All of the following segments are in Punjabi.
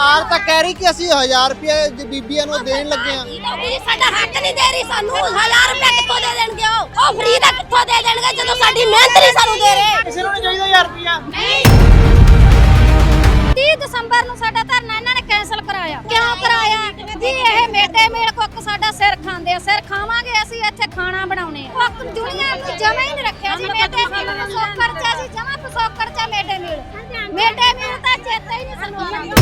ਸਰਕਾਰ ਤਾਂ ਕਹਿ ਰਹੀ ਕਿ ਅਸੀਂ 1000 ਰੁਪਏ ਬੀਬੀਆਂ ਨੂੰ ਦੇਣ ਲੱਗੇ ਆ ਜੀ ਸਾਡਾ ਹੱਕ ਨਹੀਂ ਦੇ ਰਹੀ ਸਾਨੂੰ। 1000 ਰੁਪਏ ਕਿੱਥੋਂ ਦੇ ਦੇਣਗੇ ਉਹ? ਉਹ ਫ੍ਰੀ ਦਾ ਕਿੱਥੋਂ ਦੇ ਦੇਣਗੇ ਜਦੋਂ ਸਾਡੀ ਮਿਹਨਤ ਨਹੀਂ ਸਾਨੂੰ ਦੇ ਰਹੇ? ਕਿਸੇ ਨੂੰ ਨਹੀਂ ਚਾਹੀਦਾ 1000 ਰੁਪਿਆ ਨਹੀਂ। 30 ਦਸੰਬਰ ਨੂੰ ਸਾਡਾ ਧਰਨਾ ਇਹਨਾਂ ਨੇ ਕੈਨਸਲ ਕਰਾਇਆ। ਕਿਉਂ ਕਰਾਇਆ? ਜੀ ਇਹ ਮੇਟੇ ਮੇਲ ਕੁੱਕ ਸਾਡਾ ਸਿਰ ਖਾਂਦੇ ਆ। ਸਿਰ ਖਾਵਾਂਗੇ ਅਸੀਂ ਇੱਥੇ ਖਾਣਾ ਬਣਾਉਣੇ ਆ। ਕੁੱਕ ਦੁਨੀਆ ਨੂੰ ਜਮਾ ਹੀ ਨਹੀਂ ਰੱਖਿਆ ਜੀ ਮੇਟੇ ਮੇਲ ਨੂੰ ਸੌ ਖਰਚਾ ਸੀ ਜਮਾ ਸੌ ਖਰਚਾ ਮੇਟੇ ਮੇਲ। ਮੇਟੇ ਮੇਲ ਤਾਂ ਚੇਤਾ ਹੀ ਨਹੀਂ ਸਾਨੂੰ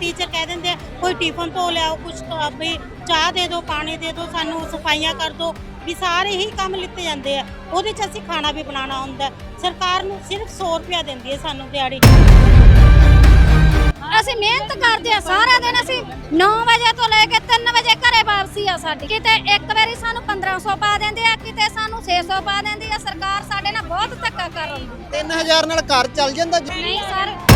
ਟੀਚਰ ਕਹਿ ਦਿੰਦੇ ਆ ਕੋਈ ਟਿਫਨ ਧੋ ਲਿਆਓ ਕੁਝ ਵੀ ਚਾਹ ਦੇ ਦਿਓ ਪਾਣੀ ਦੇ ਦਿਓ ਸਾਨੂੰ ਸਫਾਈਆਂ ਕਰ ਦਿਓ। ਵੀ ਸਾਰੇ ਹੀ ਕੰਮ ਲਿੱਤੇ ਜਾਂਦੇ ਆ। ਉਹਦੇ 'ਚ ਅਸੀਂ ਖਾਣਾ ਵੀ ਬਣਾਉਣਾ ਹੁੰਦਾ ਹੈ। ਸਰਕਾਰ ਨੂੰ ਸਿਰਫ 100 ਰੁਪਿਆ ਦਿੰਦੀ ਹੈ ਸਾਨੂੰ ਦਿਹਾੜੀ। ਅਸੀਂ ਮਿਹਨਤ ਕਰਦੇ ਆ ਸਾਰਾ ਦਿਨ ਅਸੀਂ 9 ਵਜੇ ਤੋਂ ਲੈ ਕੇ 3 ਵਜੇ ਘਰੇ ਵਾਪਸੀ ਆ ਸਾਡੀ। ਕਿਤੇ ਇੱਕ ਵਾਰੀ ਸਾਨੂੰ 1500 ਪਾ ਦਿੰਦੇ ਆ ਕਿਤੇ ਸਾਨੂੰ 600 ਪਾ ਦਿੰਦੀ ਆ। ਸਰਕਾਰ ਸਾਡੇ ਨਾਲ ਬਹੁਤ ਧੱਕਾ ਕਰ ਰਹੀ 3000 ਨਾਲ ਘਰ ਚੱਲ ਜਾਂਦਾ। ਜੀ। ਨਹੀਂ ਸਰ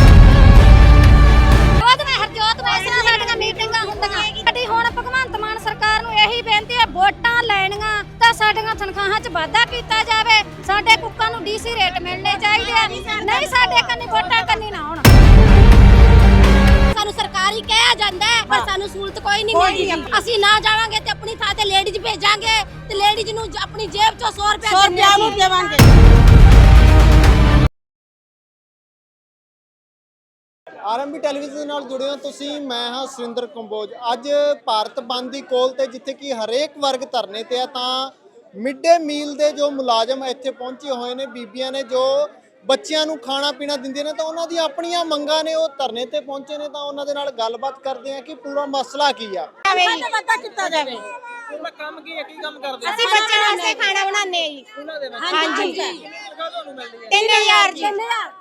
ਰੋਜ਼ ਮੈਂ ਹਰਜੋਤ ਵੈਸਣਾ ਸਾਡੀਆਂ ਮੀਟਿੰਗਾਂ ਹੁੰਦੀਆਂ। ਸਾਡੀ ਹੁਣ ਭਗਵੰਤ ਮਾਨ ਸਰਕਾਰ ਨੂੰ ਇਹੀ ਬੇਨਤੀ ਹੈ ਵੋਟਾਂ ਲੈਣੀਆਂ ਤਾਂ ਸਾਡੀਆਂ ਤਨਖਾਹਾਂ 'ਚ ਵਾਧਾ ਕੀਤਾ ਜਾਵੇ। ਸਾਡੇ ਕੁੱਕਾਂ ਨੂੰ ਡੀਸੀ ਰੇਟ ਮਿਲਣੇ ਚਾਹੀਦੇ ਆ। ਨਹੀਂ ਸਾਡੇ ਕੰਨੀ ਵੋਟਾਂ ਕੰਨੀ ਨਾ ਹੋਣ। ਸਾਨੂੰ ਸਰਕਾਰੀ ਕਿਹਾ ਜਾਂਦਾ ਹੈ ਪਰ ਸਾਨੂੰ ਸਹੂਲਤ ਕੋਈ ਨਹੀਂ ਮਿਲਦੀ। ਅਸੀਂ ਨਾ ਜਾਵਾਂਗੇ ਤੇ ਆਪਣੀ ਥਾਂ ਤੇ ਲੇਡੀਜ਼ ਭੇਜਾਂਗੇ ਤੇ ਲੇਡੀਜ਼ ਨੂੰ ਜ- ਆਪਣੀ ਜੇਬ ਚੋਂ 100 ਰੁਪਏ 100 ਰੁਪਿਆ ਨੂੰ ਦੇਵਾਂਗੇ। ਆਰਐਮਬੀ ਟੈਲੀਵਿਜ਼ਨ ਦੇ ਨਾਲ ਜੁੜੇ ਹੋ ਤੁਸੀਂ, ਮੈਂ ਹਾਂ ਸੁਰਿੰਦਰ ਕੰਬੋਜ। ਅੱਜ ਭਾਰਤ ਬੰਦ ਦੀ ਕੋਲ ਤੇ ਜਿੱਥੇ ਕਿ ਹਰੇਕ ਵਰਗ ਧਰਨੇ ਤੇ ਆ, ਤਾਂ ਮਿਡ ਡੇ ਮੀਲ ਦੇ ਜੋ ਮੁਲਾਜ਼ਮ ਇੱਥੇ ਪਹੁੰਚੇ ਹੋਏ ਨੇ, ਬੀਬੀਆਂ ਨੇ, ਜੋ ਬੱਚਿਆਂ ਨੂੰ ਖਾਣਾ ਪੀਣਾ ਦਿੰਦੀਆਂ ਨੇ, ਤਾਂ ਉਹਨਾਂ ਦੀਆਂ ਆਪਣੀਆਂ ਮੰਗਾਂ ਨੇ, ਉਹ ਧਰਨੇ ਤੇ ਪਹੁੰਚੇ ਨੇ, ਤਾਂ ਉਹਨਾਂ ਦੇ ਨਾਲ ਗੱਲਬਾਤ ਕਰਦੇ ਆ ਕਿ ਪੂਰਾ ਮਸਲਾ ਕੀ ਆ? ਵਾਧਾ ਕੀਤਾ ਜਾਵੇ। ਪੂਰਾ ਕੰਮ ਕੀ ਹੈ ਕੀ ਕੰਮ ਕਰਦੇ ਅਸੀਂ ਬੱਚਿਆਂ ਵਾਸਤੇ ਖਾਣਾ ਬਣਾਉਂਦੇ ਆ ਜੀ। ਉਹਨਾਂ ਦੇ ਹਾਂਜੀ। ਤੁਹਾਨੂੰ ਮਿਲਦੀ ਹੈ? 3000 ਜੀ।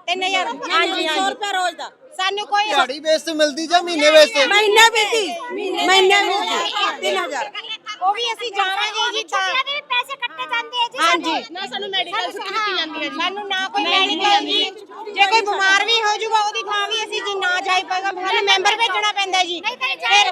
3000 ਹਾਂਜੀ 100 ਰੁਪਏ ਰੋਜ਼ ਦਾ। ਸਾਨੂੰ ਕੋਈ ਦਿਹਾੜੀ ਬੇਸ ਤੇ ਮਿਲਦੀ ਜਾਂ ਮਹੀਨੇ ਬੇਸ ਤੇ ਮਹੀਨੇ ਵਿੱਚ ਮਹੀਨੇ ਵਿੱਚ 3000 ਉਹ ਵੀ ਅਸੀਂ ਜਾਵਾਂਗੇ ਜੀ ਤਾਂ ਦੇ ਵੀ ਪੈਸੇ ਕੱਟੇ ਜਾਂਦੇ ਆ ਜੀ ਹਾਂਜੀ। ਨਾ ਸਾਨੂੰ ਮੈਡੀਕਲ ਦਿੱਤੀ ਜਾਂਦੀ ਹੈ ਜੀ। ਸਾਨੂੰ ਨਾ ਕੋਈ ਮੈਡੀਕਲ ਜੀ। ਜੇ ਕੋਈ ਬਿਮਾਰ ਵੀ ਹੋ ਜਾਊਗਾ ਉਹਦੀ ਥਾਂ ਵੀ ਅਸੀਂ ਜੀ ਨਾ ਜਾਈ ਪਾਏਗਾ ਸਾਨੂੰ ਮੈਂਬਰ ਭੇਜਣਾ ਪੈਂਦਾ ਜੀ। ਫਿਰ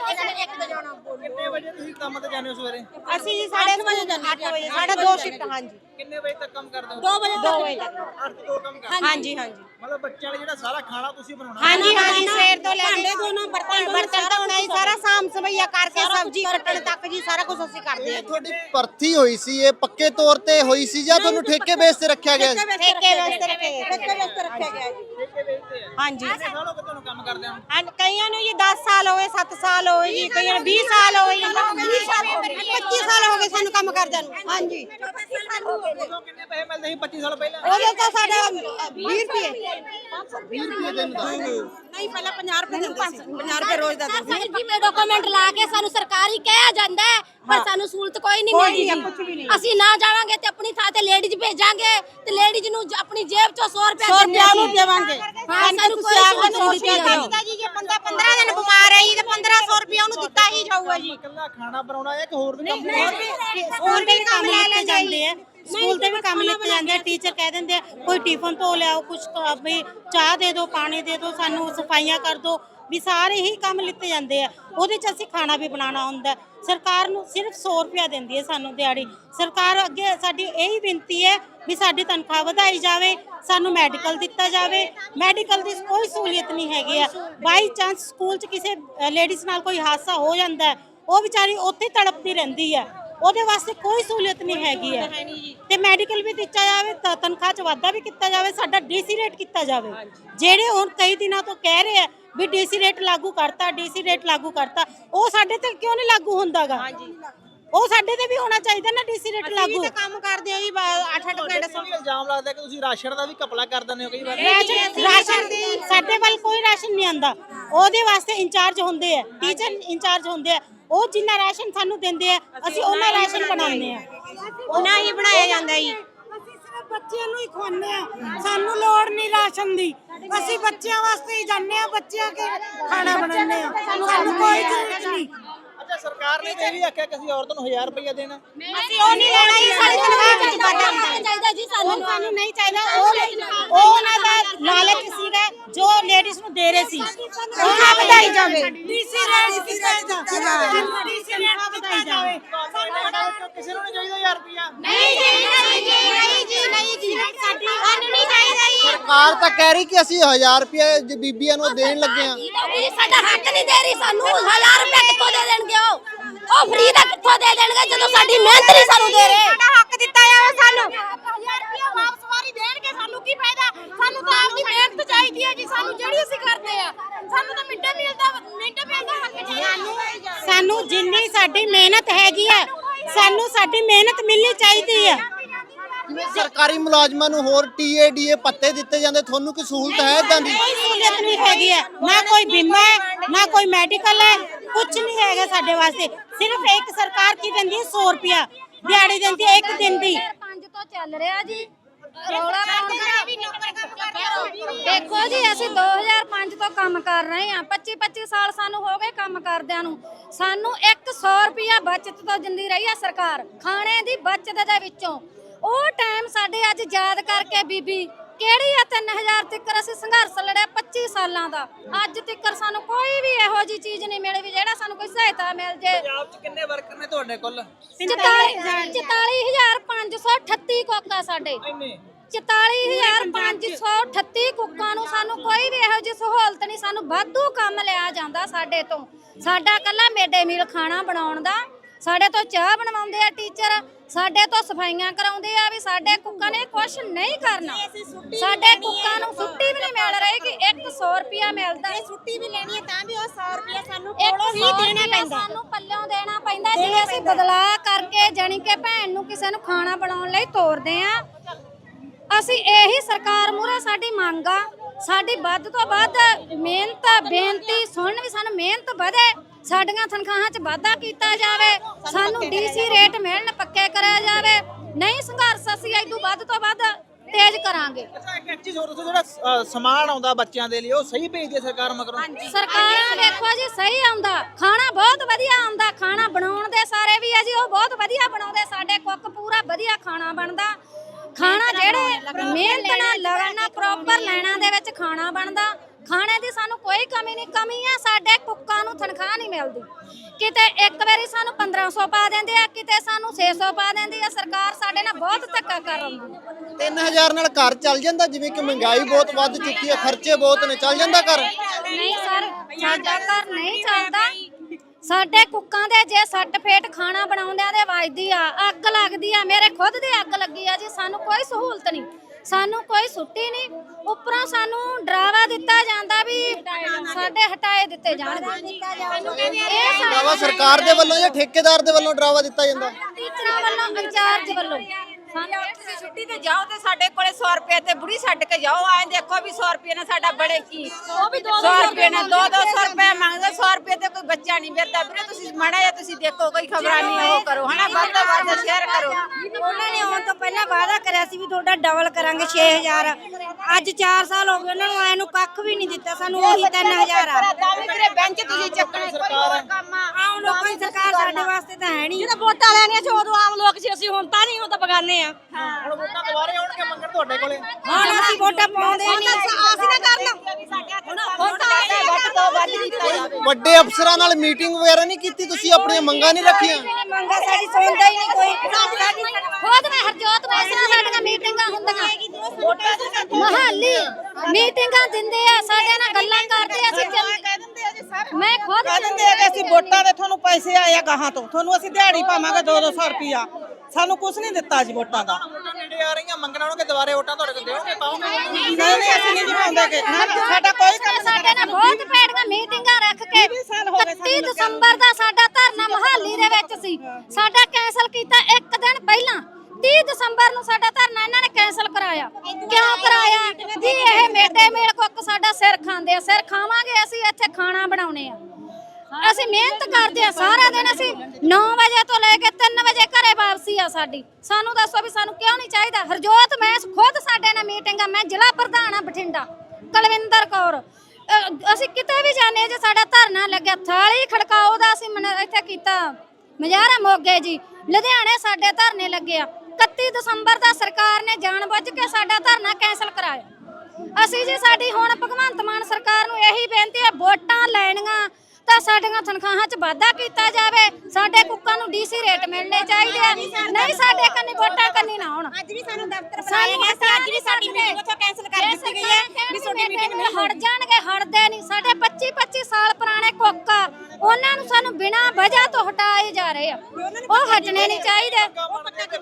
ਕਿੰਨੇ ਵਜੇ ਤੁਸੀਂ ਕੰਮ ਤੇ ਜਾਂਦੇ ਹੋ ਸਵੇਰੇ? ਅਸੀਂ ਜੀ 8:30 ਵਜੇ ਜਾਂਦੇ 8 ਵਜੇ ਸਾਡਾ ਦੋ ਸ਼ਿਫਟ ਹਾਂਜੀ। ਕਿੰਨੇ ਵਜੇ ਤੱਕ ਕੰਮ ਕਰਦੇ ਹੋ 2 ਵਜੇ 2 ਵਜੇ ਤੱਕ। ਅੱਠ ਤੋਂ ਦੋ ਕੰਮ ਕਰਦੇ ਹਾਂਜੀ ਹਾਂਜੀ। ਮਤਲਬ ਬੱਚਿਆਂ ਲਈ ਜਿਹੜਾ ਸਾਰਾ ਖਾਣਾ ਤੁਸੀਂ ਬਣਾਉਣਾ। ਹਾਂਜੀ ਹਾਂਜੀ ਸਵੇਰ ਤੋਂ ਲੈ ਕੇ ਦੋਨੋਂ ਬਰਤਨ ਬਰਤਨ ਧੋਣਾ ਜੀ ਸਾਰਾ ਸਾਮ ਸਭਈਆ ਕਰਕੇ ਸਬਜ਼ੀ ਕੱਟਣ ਤੱਕ ਜੀ ਸਾਰਾ ਕੁਝ ਅਸੀਂ ਕਰਦੇ ਇਹ ਤੁਹਾਡੀ ਭਰਤੀ ਹੋਈ ਸੀ ਇਹ ਪੱਕੇ ਤੌਰ ਤੇ ਹੋਈ ਸੀ ਜਾਂ ਤੁਹਾਨੂੰ ਠੇਕੇ ਬੇਸ ਤੇ ਰੱਖਿਆ ਗਿਆ ਸੀ? ਠੇਕੇ ਠੇਕੇ ਵਾਸਤੇ ਰੱਖਿਆ ਗਿਆ ਠੇਕੇ ਬੇਸ ਤੇ ਹੋ ਗਏ ਤੁਹਾਨੂੰ ਕੰਮ ਕਰਦੇ ਹੋ ਹਾਂ ਕਈਆਂ ਨੂੰ ਜੀ 10 ਸਾਲ ਹੋਏ 7 ਸਾਲ ਹੋਏ ਜੀ ਕਈਆਂ ਨੂੰ 20 ਸਾਲ ਹੋਏ ਜੀ 20 ਸਾਲ ਹੋ ਗਏ 25 ਸਾਲ ਹੋ ਗਏ ਸਾਨੂੰ ਕੰਮ ਕਰਦਿਆਂ ਨੂੰ। ਹਾਂਜੀ। ਉਦੋਂ ਕਿੰਨੇ ਪੈਸੇ ਮਿਲਦੇ ਸੀ? 25 ਸਾਲ ਪਹਿਲਾਂ? ਉਹਦੇ ਤਾਂ ਸਾਡਾ 20 ਰੁਪਏ। 20 ਰੁਪਏ ਦਿਨ ਦਾ ਨਹੀਂ ਪਹਿਲਾਂ 50 ਰੁਪਏ ਦਿੰਦੇ ਸੀ। 50 ਰੁਪਏ ਰੋਜ਼ ਦਾ ਦਿੰਦੇ ਸਰ ਜੀ ਡਾਕੂਮੈਂਟ ਲਾ ਕੇ ਸਾਨੂੰ ਸਰਕਾਰੀ ਕਿਹਾ ਜਾਂਦਾ ਹੈ ਪਰ ਸਾਨੂੰ ਸਹੂਲਤ ਕੋਈ ਨਹੀਂ ਮਿਲਦੀ। ਅਸੀਂ ਨਾ ਜਾਵਾਂਗੇ ਤੇ ਆਪਣੀ ਥਾਂ ਤੇ ਲੇਡੀਜ਼ ਭੇਜਾਂਗੇ ਤੇ ਲੇਡੀਜ਼ ਨੂੰ ਆਪਣੀ ਜੇਬ ਚੋਂ 100 ਰੁਪਏ 100 ਰੁਪਏ ਨੂੰ ਦੇਵਾਂਗੇ। ਹਾਂ ਸਾਨੂੰ ਕੋਈ ਸਹੂਲਤ ਨਹੀਂ ਦਿੱਤੀ ਜੀ ਜੇ ਬੰਦਾ 15 ਦਿਨ ਬਿਮਾਰ ਹੈ ਜੀ ਤੇ 1500 ਰੁਪਏ ਉਹਨੂੰ ਦਿੱਤਾ ਹੀ ਜਾਊਗਾ ਜੀ। ਇਕੱਲਾ ਖਾਣਾ ਬਣਾਉਣਾ ਹੈ ਕਿ ਹੋਰ ਵੀ ਕੰਮ ਦੇ ਵੀ ਕੰਮ ਲਿੱਤੇ ਜਾਂਦੇ ਆ। ਸਕੂਲ ਦੇ ਵੀ ਕੰਮ ਲਿੱਤੇ ਜਾਂਦੇ ਆ ਟੀਚਰ ਕਹਿ ਦਿੰਦੇ ਆ ਕੋਈ ਟਿਫਨ ਧੋ ਲਿਆਓ ਕੁਝ ਵੀ ਚਾਹ ਦੇ ਦਿਓ ਪਾਣੀ ਦੇ ਦਿਓ ਸਾਨੂੰ ਸਫਾਈਆਂ ਕਰ ਦਿਓ। ਵੀ ਸਾਰੇ ਹੀ ਕੰਮ ਲਿੱਤੇ ਜਾਂਦੇ ਆ। ਉਹਦੇ 'ਚ ਅਸੀਂ ਖਾਣਾ ਵੀ ਬਣਾਉਣਾ ਹੁੰਦਾ। ਸਰਕਾਰ ਨੂੰ ਸਿਰਫ 100 ਰੁਪਿਆ ਦਿੰਦੀ ਹੈ ਸਾਨੂੰ ਦਿਹਾੜੀ। ਸਰਕਾਰ ਅੱਗੇ ਸਾਡੀ ਇਹੀ ਬੇਨਤੀ ਹੈ ਵੀ ਸਾਡੀ ਤਨਖਾਹ ਵਧਾਈ ਜਾਵੇ ਸਾਨੂੰ ਮੈਡੀਕਲ ਦਿੱਤਾ ਜਾਵੇ। ਮੈਡੀਕਲ ਦੀ ਕੋਈ ਸਹੂਲੀਅਤ ਨਹੀਂ ਹੈਗੀ ਆ। ਬਾਈ ਚਾਂਸ ਸਕੂਲ 'ਚ ਕਿਸੇ ਲੇਡੀਜ਼ ਨਾਲ ਕੋਈ ਹਾਦਸਾ ਹੋ ਜਾਂਦਾ ਉਹ ਵਿਚਾਰੀ ਉੱਥੇ ਤੜਪਦੀ ਰਹਿੰਦੀ ਹੈ ਉਹਦੇ ਵਾਸਤੇ ਕੋਈ ਸਹੂਲੀਅਤ ਨਹੀਂ ਹੈਗੀ ਹੈ। ਤੇ ਮੈਡੀਕਲ ਵੀ ਦਿੱਤਾ ਜਾਵੇ ਤਾਂ ਤਨਖਾਹ 'ਚ ਵਾਧਾ ਵੀ ਕੀਤਾ ਜਾਵੇ ਸਾਡਾ ਡੀਸੀ ਰੇਟ ਕੀਤਾ ਜਾਵੇ। ਜਿਹੜੇ ਹੁਣ ਕਈ ਦਿਨਾਂ ਤੋਂ ਕਹਿ ਰਹੇ ਆ ਵੀ ਡੀਸੀ ਰੇਟ ਲਾਗੂ ਕਰਤਾ ਡੀਸੀ ਰੇਟ ਲਾਗੂ ਕਰਤਾ ਉਹ ਸਾਡੇ ਤੇ ਕਿਉਂ ਨਹੀਂ ਲਾਗੂ ਹੁੰਦਾਗਾ? ਉਹ ਸਾਡੇ ਤੇ ਵੀ ਹੋਣਾ ਚਾਹੀਦਾ ਨਾ ਡੀਸੀ ਰੇਟ ਲਾਗੂ। ਕੰਮ ਕਰਦੇ ਆ ਜੀ 8-8 ਤੁਹਾਡੇ ਤੇ ਵੀ ਇਲਜ਼ਾਮ ਲੱਗਦਾ ਕਿ ਤੁਸੀਂ ਰਾਸ਼ਨ ਦਾ ਵੀ ਕਪਲਾ ਕਰ ਦਿੰਦੇ ਹੋ ਕਈ ਵਾਰ। ਰਾਸ਼ਨ ਰਾਸ਼ਨ ਸਾਡੇ ਵੱਲ ਕੋਈ ਰਾਸ਼ਨ ਨਹੀਂ ਆਂਦਾ ਉਹਦੇ ਵਾਸਤੇ ਇੰਚਾਰਜ ਹੁੰਦੇ ਆ। ਟੀਚਰ ਇੰਚਾਰਜ ਹੁੰਦੇ ਆ। ਉਹ ਜਿੰਨਾ ਰਾਸ਼ਨ ਸਾਨੂੰ ਦਿੰਦੇ ਆ ਅਸੀਂ ਉਹਨਾਂ ਰਾਸ਼ਨ ਬਣਾਉਂਦੇ ਆ। ਉਹਨਾਂ ਹੀ ਬਣਾਇਆ ਜਾਂਦਾ ਜੀ। ਅਸੀਂ ਸਿਰਫ ਬੱਚਿਆਂ ਨੂੰ ਹੀ ਖਵਾਉਂਦੇ ਆ। ਸਾਨੂੰ ਲੋੜ ਨਹੀਂ ਰਾਸ਼ਨ ਦੀ। ਅਸੀਂ ਬੱਚਿਆਂ ਵਾਸਤੇ ਹੀ ਜਾਂਦੇ ਆ ਬੱਚਿਆਂ ਕੇ ਖਾਣਾ ਬਣਾਉਂਦੇ ਆ। ਸਾਨੂੰ ਕੋਈ ਜ਼ਰੂਰਤ ਨਹੀਂ। ਸਰਕਾਰ ਨੇ ਤਾਂ ਇਹ ਵੀ ਆਖਿਆ ਕਿ ਅਸੀਂ ਔਰਤਾਂ ਨੂੰ 1000 ਰੁਪਏ ਦੇਣਾ। ਅਸੀਂ ਉਹ ਨਹੀਂ ਲੈਣਾ ਜੀ ਸਾਡੀ ਤਨਖਾਹ ਵਿੱਚ ਵਾਧਾ ਚਾਹੀਦਾ ਜੀ ਸਾਨੂੰ ਸਾਨੂੰ ਨਹੀਂ ਚਾਹੀਦਾ। ਉਹ ਉਹ ਉਹਨਾਂ ਦਾ ਲਾਲਚ ਸੀਗਾ ਜੋ ਲੇਡੀਜ਼ ਨੂੰ ਦੇ ਰਹੇ ਸੀ। ਉਹਨਾਂ ਵਧਾਈ ਜਾਵੇ। ਡੀਸੀ ਰੇਟ ਦਿੱਤਾ ਜਾਵੇ। ਡੀਸੀ ਰੇਟ ਦਿੱਤਾ ਜਾਵੇ। ਕਿਸੇ ਨੂੰ ਨਹੀਂ ਚਾਹੀਦਾ ਯਾਰ ਰੁਪਿਆ ਨਹੀਂ ਜੀ ਨਹੀਂ ਜੀ ਨਹੀਂ ਜੀ ਨਹੀਂ ਜੀ ਸਾਡੀ ਸਾਨੂੰ ਨਹੀਂ ਚਾਹੀਦਾ ਜੀ ਸਰਕਾਰ ਤਾਂ ਕਹਿ ਰਹੀ ਕਿ ਅਸੀਂ 1000 ਰੁਪਏ ਬੀਬੀਆਂ ਨੂੰ ਦੇਣ ਲੱਗੇ ਆ ਇਹ ਸਾਡਾ ਹੱਕ ਨਹੀਂ ਦੇ ਰਹੀ ਸਾਨੂੰ। 1000 ਰੁਪਏ ਕਿੱਥੋਂ ਦੇ ਦੇਣਗੇ ਉਹ? ਉਹ ਫ੍ਰੀ ਦਾ ਕਿੱਥੋਂ ਦੇ ਦੇਣਗੇ ਜਦੋਂ ਸਾਡੀ ਮਿਹਨਤ ਨਹੀਂ ਸਾਨੂੰ ਦੇ ਰਹੇ? ਸਾਡਾ ਹੱਕ ਦਿੱਤਾ ਜਾਵੇ ਸਾਨੂੰ। 1000 ਰੁਪਏ ਵਾਪਸ ਵਾਰੀ ਦੇਣਗੇ ਸਾਨੂੰ ਕੀ ਫਾਇਦਾ? ਸਾਨੂੰ ਤਾਂ ਆਪਦੀ ਮਿਹਨਤ ਚਾਹੀਦੀ ਹੈ ਜੀ ਸਾਨੂੰ ਜਿਹੜੀ ਅਸੀਂ ਕਰਦੇ ਆ ਸਾਨੂੰ ਤਾਂ ਮਿੱਡੇ ਮੀਲ ਦਾ ਮੀਲ ਦਾ ਹੱਕ ਚਾਹੀਦਾ। ਸਾਨੂੰ ਜਿੰਨੀ ਸਾਡੀ ਮਿਹਨਤ ਹੈਗੀ ਹੈ ਸਾਨੂੰ ਸਾਡੀ ਮਿਹਨਤ ਮਿਲਣੀ ਚਾਹੀਦੀ ਹੈ। ਜਿਵੇਂ ਸਰਕਾਰੀ ਮੁਲਾਜ਼ਮਾਂ ਨੂੰ ਹੋਰ ਟੀਏ ਡੀਏ ਪੱਤੇ ਦਿੱਤੇ ਜਾਂਦੇ ਤੁਹਾਨੂੰ ਕੋਈ ਸਹੂਲਤ ਹੈ ਇਦਾਂ ਦੀ? ਕੋਈ ਸਹੂਲਤ ਨਹੀਂ ਹੈਗੀ ਹੈ। ਨਾ ਕੋਈ ਬੀਮਾ ਹੈ ਨਾ ਕੋਈ ਮੈਡੀਕਲ ਹੈ ਕੁਝ ਨਹੀਂ ਹੈਗਾ ਸਾਡੇ ਵਾਸਤੇ। ਸਿਰਫ ਇੱਕ ਸਰਕਾਰ ਕੀ ਦਿੰਦੀ ਹੈ? 100 ਰੁਪਿਆ ਦਿਹਾੜੀ ਦਿੰਦੀ ਹੈ ਇੱਕ ਦਿਨ ਦੀ। 5 ਤੋਂ ਚੱਲ ਰਿਹਾ ਜੀ। ਰੌਲਾ ਪਾਉਣ ਦਾ। ਦੇਖੋ ਜੀ ਅਸੀਂ 2005 ਤੋਂ ਕੰਮ ਕਰ ਰਹੇ ਹਾਂ। 25 25 ਸਾਲ ਸਾਨੂੰ ਹੋ ਗਏ ਕੰਮ ਕਰਦਿਆਂ ਨੂੰ। ਸਾਨੂੰ 100 ਰੁਪਿਆ ਬਚਤ ਤੋਂ ਦਿੰਦੀ ਰਹੀ ਹੈ ਸਰਕਾਰ। ਖਾਣੇ ਦੀ ਬਚਤ ਦੇ ਵਿੱਚੋਂ। ਉਹ ਟਾਈਮ ਸਾਡੇ ਅੱਜ ਯਾਦ ਕਰਕੇ ਬੀਬੀ ਕਿਹੜੀ ਆ 3000 ਤੱਕ ਅਸੀਂ ਸੰਘਰਸ਼ ਲੜਿਆ 25 ਸਾਲਾਂ ਦਾ। ਅੱਜ ਤੱਕ ਸਾਨੂੰ ਕੋਈ ਵੀ ਇਹੋ ਜੀ ਚੀਜ਼ ਨਹੀਂ ਮਿਲੀ ਵੀ ਜਿਹੜਾ ਸਾਨੂੰ ਕੋਈ ਸਹਾਇਤਾ ਮਿਲ ਜੇ। ਪੰਜਾਬ 'ਚ ਕਿੰਨੇ ਵਰਕਰ ਨੇ ਤੁਹਾਡੇ ਕੋਲ? 44538 ਕੋਕਾ ਸਾਡੇ। ਇੰਨੇ? 44538 ਕੁੱਕਾਂ ਨੂੰ ਸਾਨੂੰ ਕੋਈ ਵੀ ਇਹੋ ਜਿਹੀ ਸਹੂਲਤ ਨਹੀਂ ਸਾਨੂੰ ਵਾਧੂ ਕੰਮ ਲਿਆ ਜਾਂਦਾ ਸਾਡੇ ਤੋਂ। ਸਾਡਾ ਕੱਲਾ ਮੇਡੇ ਮੀਲ ਖਾਣਾ ਬਣਾਉਣ ਦਾ ਸਾਡੇ ਤੋਂ ਚਾਹ ਬਣਵਾਉਂਦੇ ਆ ਟੀਚਰ ਸਾਡੇ ਤੋਂ ਸਫਾਈਆਂ ਕਰਾਉਂਦੇ ਆ ਵੀ ਸਾਡੇ ਕੁੱਕਾਂ ਨੇ ਕੁਝ ਨਹੀਂ ਕਰਨਾ। ਸਾਡੇ ਕੁੱਕਾਂ ਨੂੰ ਛੁੱਟੀ ਵੀ ਨਹੀਂ ਮਿਲ ਰਹੀ ਕਿ 100 ਰੁਪਿਆ ਮਿਲਦਾ। ਛੁੱਟੀ ਵੀ ਲੈਣੀ ਹੈ ਤਾਂ ਵੀ ਉਹ 100 ਰੁਪਿਆ ਸਾਨੂੰ ਇੱਕ ਹੀ ਦੇਣਾ ਪੈਂਦਾ। ਸਾਨੂੰ ਪੱਲਿਓਂ ਦੇਣਾ ਪੈਂਦਾ ਜੇ ਅਸੀਂ ਬਦਲਾ ਕਰਕੇ ਜਾਣੀ ਕਿ ਭੈਣ ਨੂੰ ਕਿਸੇ ਨੂੰ ਖਾਣਾ ਬਣਾਉਣ ਲਈ ਤੋਰਦੇ ਆ ਅਸੀਂ ਇਹੀ ਸਰਕਾਰ ਮੂਹਰੇ ਸਾਡੀ ਮੰਗ ਆ। ਸਾਡੀ ਵੱਧ ਤੋਂ ਵੱਧ ਮਿਹਨਤ ਬੇਨਤੀ ਸੁਣਨ ਵੀ ਸਾਨੂੰ ਮਿਹਨਤ ਵਧੇ। ਸਾਡੀਆਂ ਤਨਖਾਹਾਂ 'ਚ ਵਾਧਾ ਕੀਤਾ ਜਾਵੇ ਸਾਨੂੰ ਡੀਸੀ ਰੇਟ ਮਿਲਣ ਪੱਕੇ ਕਰਿਆ ਜਾਵੇ। ਨਹੀਂ ਸੰਘਰਸ਼ ਅਸੀਂ ਇਦੋਂ ਵੱਧ ਤੋਂ ਵੱਧ ਤੇਜ਼ ਕਰਾਂਗੇ। ਅੱਛਾ ਇੱਕ ਚੀਜ਼ ਹੋਰ ਦੱਸੋ ਜਿਹੜਾ ਸਮਾਨ ਆਉਂਦਾ ਬੱਚਿਆਂ ਦੇ ਲਈ ਉਹ ਸਹੀ ਭੇਜਦੀ ਹੈ ਸਰਕਾਰ ਮਗਰੋਂ? ਸਰਕਾਰਾਂ ਦੇਖੋ ਜੀ ਸਹੀ ਆਉਂਦਾ ਖਾਣਾ ਬਹੁਤ ਵਧੀਆ ਆਉਂਦਾ ਖਾਣਾ ਬਣਾਉਣ ਦੇ ਸਾਰੇ ਵੀ ਆ ਜੀ ਉਹ ਬਹੁਤ ਵਧੀਆ ਬਣਾਉਂਦੇ ਸਾਡੇ ਕੁੱਕ ਪੂਰਾ ਵਧੀਆ ਖਾਣਾ ਬਣਦਾ। ਖਾਣਾ ਜਿਹੜੇ ਮਿਹਨਤ ਨਾਲ ਲਗਨ ਨਾਲ ਪ੍ਰੋਪਰ ਲੈਣਾ ਦੇ ਵਿੱਚ ਖਾਣਾ ਬਣਦਾ। ਖਾਣੇ ਦੀ ਸਾਨੂੰ ਕੋਈ ਕਮੀ ਨਹੀਂ ਕਮੀ ਆ ਸਾਡੇ ਕੁੱਕਾਂ ਨੂੰ ਤਨਖਾਹ ਨਹੀਂ ਮਿਲਦੀ। ਕਿਤੇ ਇੱਕ ਵਾਰੀ ਸਾਨੂੰ 1500 ਪਾ ਦਿੰਦੇ ਆ ਕਿਤੇ ਸਾਨੂੰ 600 ਪਾ ਦਿੰਦੀ ਆ ਸਰਕਾਰ ਸਾਡੇ ਨਾਲ ਬਹੁਤ ਧੱਕਾ ਕਰ ਰਹੀ ਹੈ। 3000 ਨਾਲ ਘਰ ਚੱਲ ਜਾਂਦਾ ਜਿਵੇਂ ਕਿ ਮਹਿੰਗਾਈ ਬਹੁਤ ਵੱਧ ਚੁੱਕੀ ਹੈ ਖਰਚੇ ਬਹੁਤ ਨੇ ਚੱਲ ਜਾਂਦਾ ਘਰ? ਨਹੀਂ ਸਰ ਸਾਡਾ ਘਰ ਨਹੀਂ ਚੱਲਦਾ। ਸਾਡੇ ਕੁੱਕਾਂ ਦੇ ਜੇ ਸੱਟ ਫੇਟ ਖਾਣਾ ਬਣਾਉਂਦਿਆਂ ਦੇ ਵੱਜਦੀ ਆ ਅੱਗ ਲੱਗਦੀ ਆ ਮੇਰੇ ਖੁਦ ਦੇ ਅੱਗ ਲੱਗੀ ਆ ਜੀ ਸਾਨੂੰ ਕੋਈ ਸਹੂਲਤ ਨਹੀਂ। ਸਾਨੂੰ ਕੋਈ ਛੁੱਟੀ ਨਹੀਂ। ਉੱਪਰੋਂ ਸਾਨੂੰ ਡਰਾਵਾ ਦਿੱਤਾ ਜਾਂਦਾ ਵੀ ਸਾਡੇ ਹਟਾਏ ਦਿੱਤੇ ਜਾਣਗੇ। ਇਹ ਡਰਾਵਾ ਸਰਕਾਰ ਦੇ ਵੱਲੋਂ ਜਾਂ ਠੇਕੇਦਾਰ ਦੇ ਵੱਲੋਂ ਡਰਾਵਾ ਦਿੱਤਾ ਜਾਂਦਾ? ਟੀਚਰਾਂ ਵੱਲੋਂ ਇੰਚਾਰਜ ਵੱਲੋਂ। ਤੁਸੀਂ ਛੁੱਟੀ ਤੇ ਜਾਓ ਤੇ ਸਾਡੇ ਕੋਲੇ 100 ਰੁਪਏ ਤੇ ਬੁੜੀ ਛੱਡ ਕੇ ਜਾਓ। ਐਂ ਦੇਖੋ ਵੀ 100 ਰੁਪਏ ਨਾਲ ਸਾਡਾ ਬੜੇ ਕੀ। ਉਹ ਵੀ 200 ਰੁਪਏ ਨਾਲ 2 200 ਰੁਪਏ ਮੰਗਦੇ 100 ਰੁਪਏ ਤੇ ਕੋਈ ਬੱਚਾ ਨਹੀਂ ਮਿਲਦਾ। ਵੀਰੇ ਤੁਸੀਂ ਮਾੜਾ ਜਿਹਾ ਤੁਸੀਂ ਦੇਖੋ ਕੋਈ ਖਬਰਾਂ ਨਹੀਂ ਉਹ ਕਰੋ ਹਨਾ? ਵੱਧ ਤੋਂ ਵੱਧ ਸ਼ੇਅਰ ਕਰੋ। ਉਹਨਾਂ ਨੇ ਆਉਣ ਤੋਂ ਪਹਿਲਾਂ ਵਾਅਦਾ ਕਰਿਆ ਸੀ ਵੀ ਤੁਹਾਡਾ ਡਬਲ ਕਰਾਂਗੇ 6000 ਅੱਜ 4 ਸਾਲ ਹੋ ਗਏ ਉਹਨਾਂ ਨੂੰ ਆਏ ਨੂੰ ਕੱਖ ਵੀ ਨਹੀਂ ਦਿੱਤਾ ਸਾਨੂੰ ਉਹੀ 3000 ਆ। ਤਾਂ ਵੀ ਵੀਰੇ ਬੈਂਚ ਤੁਸੀਂ ਚੱਕਣਾ ਕੋਈ ਹੋਰ ਕੰਮ ਆ। ਆਮ ਲੋਕਾਂ ਦੀ ਸਰਕਾਰ ਸਾਡੇ ਵਾਸਤੇ ਤਾਂ ਹੈ ਨਹੀਂ। ਜਦੋਂ ਵੋਟਾਂ ਲੈਣੀਆਂ ਸੀ ਉਦੋਂ ਆਮ ਲੋਕ ਸੀ ਅਸੀਂ ਹੁਣ ਤਾਂ ਨਹੀਂ ਹੁਣ ਤਾਂ ਬਗਾਨੇ ਆ। ਹੁਣ ਵੋਟਾਂ ਦੁਬਾਰੇ ਆਉਣਗੇ ਮੰਗਣ ਤੁਹਾਡੇ ਕੋਲੇ। ਹੁਣ ਅਸੀਂ ਵੋਟਾਂ ਪਾਉਂਦੇ ਨਹੀਂ। ਅਸੀਂ ਨਾ ਕਰਨਾ। ਹੁਣ ਤਾਂ ਸਾਡਾ ਵੱਧ ਤੋਂ ਵੱਧ ਦਿੱਤਾ ਜਾਵੇ ਵੱਡੇ ਅਫਸਰਾਂ ਨਾਲ ਮੀਟਿੰਗ ਵਗੈਰਾ ਨਹੀਂ ਕੀਤੀ ਤੁਸੀਂ ਆਪਣੀਆਂ ਮੰਗਾਂ ਨਹੀਂ ਰੱਖੀਆਂ? ਮੰਗਾ ਸਾਡੀ ਸੁਣਦਾ ਹੀ ਨਹੀਂ ਕੋਈ। ਸਾਡੀ ਖੁਦ ਮੈਂ ਹਰਜੋਤ ਮੈਸਰਾ ਸਾਡੀਆਂ ਮੀਟਿੰਗਾਂ ਹੁੰਦੀਆਂ। ਮਹੱਲੀ ਮੀਟਿੰਗਾਂ ਦਿੰਦੇ ਆ ਸਾਡੇ ਨਾਲ ਗੱਲਾਂ ਕਰਦੇ ਆ ਅਸੀਂ ਚੱਲ- ਮੈਂ ਖੁਦ ਕਹਿੰਦੇ ਆ ਕਿ ਅਸੀਂ ਵੋਟਾਂ ਦੇ ਤੁਹਾਨੂੰ ਪੈਸੇ ਆਏ ਆ ਗਾਹਾਂ ਤੋਂ। ਤੁਹਾਨੂੰ ਅਸੀਂ ਦਿਹਾੜੀ ਪਾਵਾਂਗੇ 2-200 ਰੁਪਿਆ ਸਾਨੂੰ ਕੁਝ ਨਹੀਂ ਦਿੱਤਾ ਜੀ ਵੋਟਾਂ ਦਾ। ਵੋਟਾਂ ਨੇੜੇ ਆ ਰਹੀਆਂ ਮੰਗਣ ਆਉਣਗੇ ਦੁਬਾਰੇ ਵੋਟਾਂ ਤੁਹਾਡੇ ਕੋਲ ਦਿਓਗੇ ਪਾਓਗੇ ਨਹੀਂ ਨਹੀਂ ਅਸੀਂ ਨਹੀਂ ਜਿਵਾਉਂਦੇ ਕਿ ਨਾ ਸਾਡਾ ਕੋਈ ਕੰਮ ਨਹੀਂ ਸਾਡੇ ਨਾਲ ਬਹੁਤ ਭੈੜੀਆਂ ਮੀਟਿੰਗਾਂ ਰੱਖ ਕੇ ਵੀਹ ਸਾਲ ਹੋ ਗਏ 31 ਦਸੰਬਰ ਦਾ ਸਾਡਾ ਧਰਨਾ ਮਹਾਲੀ ਦੇ ਵਿੱਚ ਸੀ। ਸਾਡਾ ਕੈਨਸਲ ਕੀਤਾ ਇੱਕ ਦਿਨ ਪਹਿਲਾਂ। 30 ਦਸੰਬਰ ਨੂੰ ਸਾਡਾ ਧਰਨਾ ਇਹਨਾਂ ਨੇ ਕੈਨਸਲ ਕਰਾਇਆ। ਕਿਉਂ ਕਰਾਇਆ? ਜੀ ਇਹ ਮੇਡੇ ਮੇਲ ਕੁੱਕ ਸਾਡਾ ਸਿਰ ਖਾਂਦੇ ਆ। ਸਿਰ ਖਾਵਾਂਗੇ ਅਸੀਂ ਇੱਥੇ ਖਾਣਾ ਬਣਾਉਣੇ ਆ। ਅਸੀਂ ਮਿਹਨਤ ਕਰਦੇ ਆ, ਸਾਰਾ ਦਿਨ ਅਸੀਂ 9 ਵਜੇ ਤੋਂ ਲੈ ਕੇ 3 ਵਜੇ ਘਰੇ ਵਾਪਸੀ ਆ ਸਾਡੀ। ਸਾਨੂੰ ਦੱਸੋ ਵੀ ਸਾਨੂੰ ਕਿਉਂ ਨਹੀਂ ਚਾਹੀਦਾ? ਹਰਜੋਤ, ਮੈਂ ਖੁਦ ਸਾਡੇ ਨਾਲ ਮੀਟਿੰਗ ਆ, ਮੈਂ ਜ਼ਿਲ੍ਹਾ ਪ੍ਰਧਾਨ ਆ ਬਠਿੰਡਾ, ਕੁਲਵਿੰਦਰ ਕੌਰ। ਅਸੀਂ ਕਿਤੇ ਵੀ ਜਾਂਦੇ ਜੇ ਸਾਡਾ ਧਰਨਾ ਲੱਗਿਆ, ਥਾਲੀ ਖੜਕਾਓ ਦਾ ਅਸੀਂ ਇੱਥੇ ਕੀਤਾ ਮਜ਼ਾਰਾ ਮੋਗੇ ਜੀ। ਲੁਧਿਆਣੇ ਸਾਡੇ ਧਰਨੇ ਲੱਗੇ 31 ਦਸੰਬਰ ਦਾ ਸਰਕਾਰ ਨੇ ਜਾਣਬੁੱਝ ਕੇ ਸਾਡਾ ਧਰਨਾ ਕੈਨਸਲ ਕਰਾਇਆ। ਅਸੀਂ ਜੀ ਸਾਡੀ ਹੁਣ ਭਗਵੰਤ ਸਾਡੀਆਂ ਤਨਖਾਹਾਂ 'ਚ ਵਾਧਾ ਕੀਤਾ ਜਾਵੇ। ਸਾਡੇ ਕੁੱਕਾਂ ਨੂੰ ਡੀਸੀ ਰੇਟ ਮਿਲਣੇ ਚਾਹੀਦੇ ਆ। ਨਹੀਂ ਸਾਡੇ ਕੰਨੀ ਵੋਟਾਂ ਕੰਨੀ ਨਾ ਹੋਣ। ਅੱਜ ਵੀ ਸਾਨੂੰ ਦਫ਼ਤਰ ਬੁਲਾਇਆ ਗਿਆ ਸੀ, ਅੱਜ ਵੀ ਸਾਡੀ meeting ਉੱਥੋਂ cancel ਕਰ ਦਿੱਤੀ ਗਈ ਹੈ ਵੀ ਤੁਹਾਡੀ ਨਹੀਂ ਹਟ ਜਾਣਗੇ ਹਟਦੇ ਨਹੀਂ। ਸਾਡੇ 25 25 ਸਾਲ ਪੁਰਾਣੇ ਕੁੱਕ। ਉਹਨਾਂ ਨੂੰ ਸਾਨੂੰ ਬਿਨਾਂ ਵਜ੍ਹਾ ਤੋਂ ਹਟਾਏ ਜਾ ਰਹੇ ਆ। ਉਹ ਹਟਣੇ ਨਹੀਂ ਚਾਹੀਦੇ।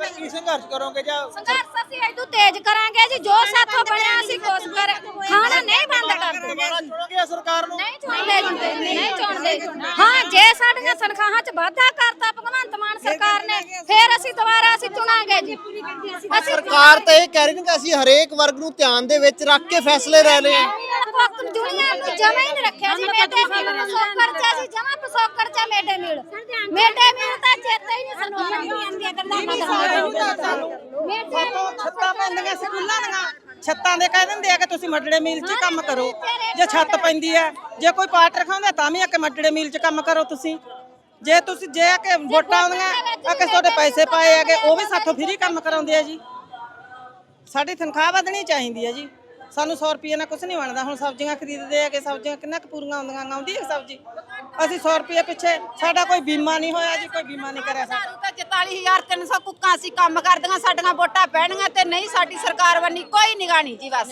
ਕੀ ਸੰਘਰਸ਼ ਕਰੋਗੇ ਜਾਂ ਸੰਘਰਸ਼ ਅਸੀਂ ਇਦੋਂ ਤੇਜ਼ ਕਰਾਂਗੇ ਜੀ। ਜੋ ਸਾਥੋਂ ਬਣਿਆ ਅਸੀਂ ਕੋਸ ਕਰ ਖਾਣਾ ਨਹੀਂ ਬੰਦ ਕਰਦੇ ਦੁਬਾਰਾ ਚੁਣੋਗੇ ਸਰਕਾਰ ਨੂੰ? ਨਹੀਂ ਚੁਣਦੇ ਜੀ, ਨਹੀਂ ਚੁਣਦੇ ਹਾਂ ਜੇ ਸਾਡੀਆਂ ਤਨਖਾਹਾਂ 'ਚ ਵਾਧਾ ਕਰਤਾ ਭਗਵੰਤ ਮਾਨ ਸਰਕਾਰ ਨੇ ਫਿਰ ਅਸੀਂ ਦੁਬਾਰਾ ਅਸੀਂ ਚੁਣਾਂਗੇ ਜੀ। ਅਸੀਂ ਸਰਕਾਰ ਤਾਂ ਇਹ ਕਹਿ ਰਹੀ ਨੇ ਕਿ ਅਸੀਂ ਹਰੇਕ ਵਰਗ ਨੂੰ ਧਿਆਨ ਦੇ ਵਿੱਚ ਰੱਖ ਕੇ ਫੈਸਲੇ ਲੈ ਦੁਨੀਆ ਨੂੰ ਜਮਾ ਹੀ ਨਹੀਂ ਰੱਖਿਆ ਜੀ। ਮੇਡੇ ਮੀਲ ਪਸੋਕੜ ਚ ਅਸੀਂ ਜਮਾ ਪਸੋਕੜ ਚ ਮੇਡੇ ਮੀਲ। ਮੇਡੇ ਮੀਲ ਤਾਂ ਚੇਤਾ ਹੀ ਨਹੀਂ ਸਾਨੂੰ ਆਪਣੀ ਆਂਦੀਆਂ ਗੱਲਾਂ ਮੇਡੇ ਛੱਤਾਂ ਪੈਂਦੀਆਂ ਸਕੂਲਾਂ ਦੀਆਂ। ਛੱਤਾਂ ਦੇ ਕਹਿ ਦਿੰਦੇ ਆ ਕਿ ਤੁਸੀਂ ਮੱਡੜੇ ਮੀਲ 'ਚ ਕੰਮ ਕਰੋ। ਜੇ ਛੱਤ ਪੈਂਦੀ ਹੈ ਜੇ ਕੋਈ ਪਾਰਟ ਰਖਾਉਂਦਾ ਤਾਂ ਵੀ ਆ ਕਿ ਮੱਡੜੇ ਮੀਲ 'ਚ ਕੰਮ ਕਰੋ ਤੁਸੀਂ। ਜੇ ਤੁਸੀਂ ਜੇ ਆ ਕਿ ਵੋਟਾਂ ਆਉਂਦੀਆਂ ਆ ਕਿ ਤੁਹਾਡੇ ਪੈਸੇ ਪਾਏ ਹੈਗੇ ਉਹ ਵੀ ਸਾਥੋਂ ਫ੍ਰੀ ਕੰਮ ਕਰਾਉਂਦੇ ਆ ਜੀ। ਸਾਡੀ ਤਨਖਾਹ ਵਧਣੀ ਚਾਹੀਦੀ ਹੈ ਜੀ। ਸਾਨੂੰ 100 ਰੁਪਏ ਨਾਲ ਕੁਝ ਨਹੀਂ ਬਣਦਾ। ਹੁਣ ਸਬਜ਼ੀਆਂ ਖਰੀਦਦੇ ਆਗੇ ਸਬਜ਼ੀਆਂ ਕਿੰਨਾ ਕੁ ਪੂਰੀਆਂ ਆਉਂਦੀਆਂ ਆਉਂਦੀ ਹੈ ਸਬਜ਼ੀ? ਅਸੀਂ 100 ਰੁਪਏ ਪਿੱਛੇ, ਸਾਡਾ ਕੋਈ ਬੀਮਾ ਨਹੀਂ ਹੋਇਆ ਜੀ, ਕੋਈ ਬੀਮਾ ਨਹੀਂ ਕਰਿਆ ਸਾਡਾ। ਸਾਨੂੰ ਤਾਂ 44300 ਕੁੱਕਾਂ ਅਸੀਂ ਕੰਮ ਕਰਦੀਆਂ, ਸਾਡੀਆਂ ਵੋਟਾਂ ਪੈਣੀਆਂ ਤੇ ਨਹੀਂ, ਸਾਡੀ ਸਰਕਾਰ ਵੱਲੋਂ ਕੋਈ ਨਿਗਾਹ ਨਹੀਂ ਜੀ ਬਸ।